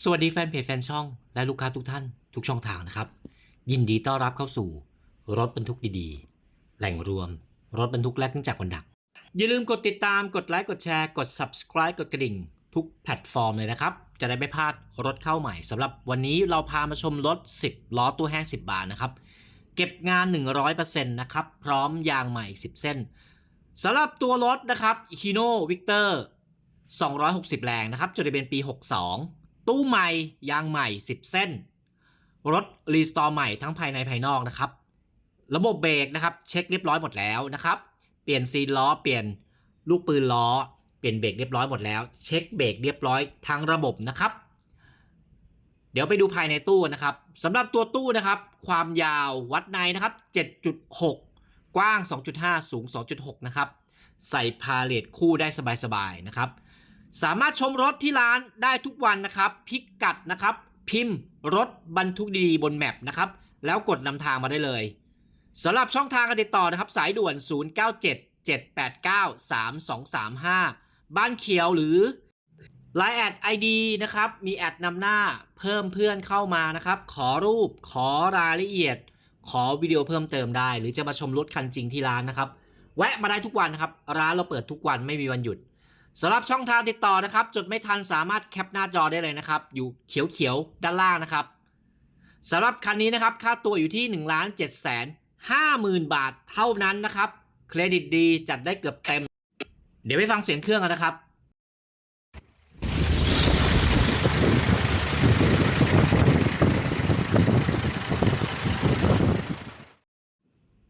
สวัสดีแฟนเพจแฟนช่อง และลูกค้าทุกท่าน ทุกช่องทางนะครับ ยินดีต้อนรับเข้าสู่ รถบรรทุกดีๆ แหล่งรวม รถบรรทุกและเครื่องจักรคนดังอย่าลืมกดติดตามกดไลค์กดแชร์กด subscribe กดกระดิ่ง ทุกแพลตฟอร์มเลยนะครับ จะได้ไม่พลาดรถเข้าใหม่สำหรับวันนี้เราพามาชมรถ 10 ล้อตู้แห้ง 10 บาทนะครับ เก็บงาน 100%นะครับพร้อมยางใหม่10 เส้นสำหรับตัวรถนะครับ Hino Victor 260 แรงนะครับจดทะเบียนปี 62 ตู้ใหม่ยางใหม่ 10 เส้น รถรีสตอร์ใหม่ทั้งภายในภายนอกนะครับ ระบบเบรกนะครับ เช็คเรียบร้อยหมดแล้วนะครับ เปลี่ยนซีล้อเปลี่ยนลูกปืนล้อ เปลี่ยนเบรกเรียบร้อยหมดแล้ว เช็คเบรกเรียบร้อยทั้งระบบนะครับ เดี๋ยวไปดูภายในตู้นะครับสำหรับตัวตู้นะครับ ความยาววัดในนะครับ 7.6 กว้าง 2.5 สูง 2.6 นะครับ ใส่พาเลทคู่ได้สบายๆนะครับ สามารถชมรถที่ร้านได้ทุกวันนะครับ พิกัดนะครับ พิมพ์รถบรรทุกดีๆบนแมปนะครับ แล้วกดนำทางมาได้เลยสำหรับช่องทางการติดต่อนะครับ สายด่วน 0977893235 บ้านเขียวหรือ Line แอด ID นะครับ มีแอดนำหน้าเพิ่มเพื่อนเข้ามานะครับ ขอรูปขอรายละเอียด ขอวิดีโอเพิ่มเติมได้ หรือจะมาชมรถคันจริงที่ร้านนะครับ แวะมาได้ทุกวันนะครับ ร้านเราเปิดทุกวันไม่มีวันหยุด สำหรับช่องทางติดต่อนะครับ จดไม่ทันสามารถแคปหน้าจอได้เลยนะครับ อยู่เขียวๆ ด้านล่างนะครับสำหรับคันนี้นะครับ ค่าตัวอยู่ที่1นึ่งล้านเจ็ดแสนห้าหมื่นบาทเท่านั้นนะครับ เครดิตดีจัดได้เกือบเต็ม เดี๋ยวไปฟังเสียงเครื่องกันนะครับ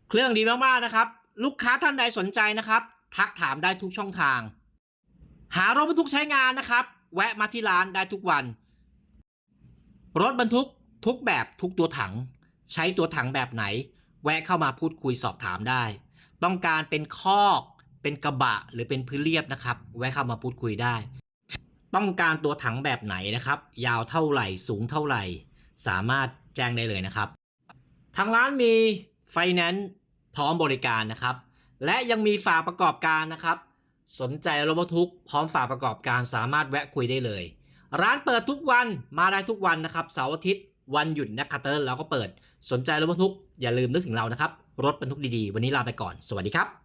เครื่องดีมาก ๆ นะครับ ลูกค้าท่านใดสนใจนะครับ ทักถามได้ทุกช่องทาง หารถบรรทุกใช้งานนะครับ แวะมาที่ร้านได้ทุกวัน รถบรรทุกทุกแบบทุกตัวถัง ใช้ตัวถังแบบไหน แวะเข้ามาพูดคุยสอบถามได้ ต้องการเป็นคอกเป็นกระบะหรือเป็นพื้นเรียบนะครับ แวะเข้ามาพูดคุยได้ ต้องการตัวถังแบบไหนนะครับ ยาวเท่าไหร่สูงเท่าไหร่ สามารถแจ้งได้เลยนะครับ ทางร้านมีไฟแนนซ์พร้อมบริการนะครับ และยังมีฝากประกอบการนะครับ สนใจรถบรรทุกพร้อมฝากประกอบการสามารถแวะคุยได้เลย ร้านเปิดทุกวันมาได้ทุกวันนะครับเสาร์อาทิตย์วันหยุดนักขัตฤกษ์เราก็เปิด สนใจรถบรรทุกอย่าลืมนึกถึงเรานะครับ รถบรรทุกดีๆ วันนี้ลาไปก่อน สวัสดีครับ